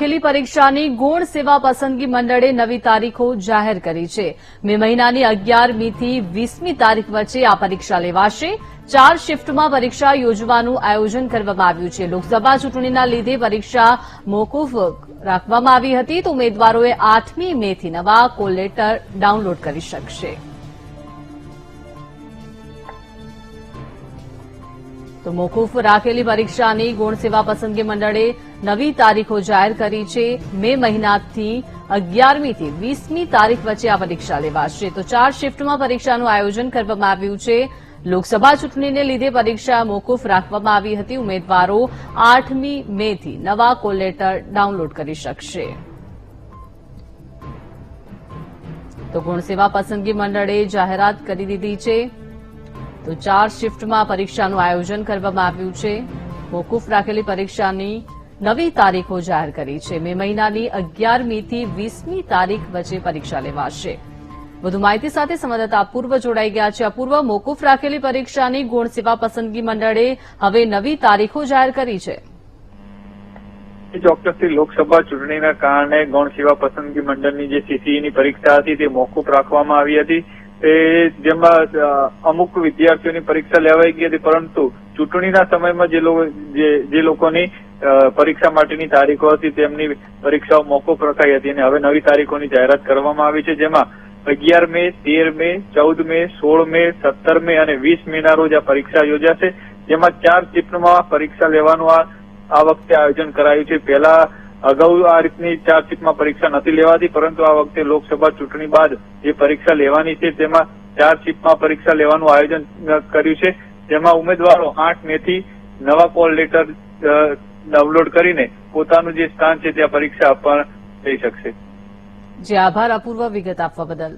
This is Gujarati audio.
ખેલી પરીક્ષાની ગુણ સેવા પસંદગી મંડળે નવી તારીખો જાહેર કરી છે. મે મહિનાની અગિયારમીથી વીસમી તારીખ વચ્ચે આ પરીક્ષા લેવાશે. ચાર શિફ્ટમાં પરીક્ષા યોજવાનું આયોજન કરવામાં આવ્યું છે. લોકસભા ચૂંટણીના લીધે પરીક્ષા મોકૂફ રાખવામાં આવી હતી તો ઉમેદવારોએ આઠમી મેથી નવા કોલેટર ડાઉનલોડ કરી શકશે. તો મોકૂફ રાખેલી પરીક્ષાની ગુણ સેવા પસંદગી મંડળે નવી તારીખો જાહેર કરી છે. મે મહિનાથી અગિયારમીથી વીસમી તારીખ વચ્ચે આ પરીક્ષા લેવાશે. તો ચાર શિફ્ટમાં પરીક્ષાનું આયોજન કરવામાં આવ્યું છે. લોકસભા ચૂંટણીને લીધે પરીક્ષા મોકૂફ રાખવામાં આવી હતી. ઉમેદવારો આઠમી મેથી નવા કોલેટર ડાઉનલોડ કરી શકશે. તો ગુણસેવા પસંદગી મંડળે જાહેરાત કરી દીધી છે. તો ચાર શિફ્ટમાં પરીક્ષાનું આયોજન કરવામાં આવ્યું છે. મોકૂફ રાખેલી પરીક્ષાની નવી તારીખો જાહેર કરી છે. મે મહિનાની અગિયારમીથી વીસમી તારીખ વચ્ચે પરીક્ષા લેવાશે. વધુ માહિતી સાથે સંવાદદાતા અપૂર્વ જોડાઈ ગયા છે. અપૂર્વ, મોકૂફ રાખેલી પરીક્ષાની ગુણ સેવા પસંદગી મંડળે હવે નવી તારીખો જાહેર કરી છે. ચોક્કસથી લોકસભા ચૂંટણીના કારણે ગૌણ સેવા પસંદગી મંડળની જે સીસીઈની પરીક્ષા હતી તે મોકૂફ રાખવામાં આવી હતી. તે જેમાં અમુક વિદ્યાર્થીઓની પરીક્ષા લેવાઈ ગઈ હતી, પરંતુ ચૂંટણીના સમયમાં જે લોકો, જે લોકોની પરીક્ષા માટેની તારીખો હતી, તેમની પરીક્ષાઓ મોકૂફ રખાઈ હતી અને હવે નવી તારીખોની જાહેરાત કરવામાં આવી છે, જેમાં અગિયાર મે, તેર મે, ચૌદ મે, સોળ મે, સત્તર મે અને વીસ મે ના રોજ આ પરીક્ષા યોજાશે. જેમાં ચાર શિફ્ટમાં પરીક્ષા લેવાનું આ વખતે આયોજન કરાયું છે. પહેલા અગાઉ આ રીતની ચાર્જશીટમાં પરીક્ષા નથી લેવાતી, પરંતુ આ વખતે લોકસભા ચૂંટણી બાદ જે પરીક્ષા લેવાની છે, તેમાં ચાર્જશીટમાં પરીક્ષા લેવાનું આયોજન કર્યું છે. જેમાં ઉમેદવારો આઠ મે થી નવા કોલ લેટર ડાઉનલોડ કરીને પોતાનું જે સ્થાન છે, ત્યાં પરીક્ષા આપવા જઈ શકશે. જે આભાર, અપૂર્વ વિગત આપવા બદલ.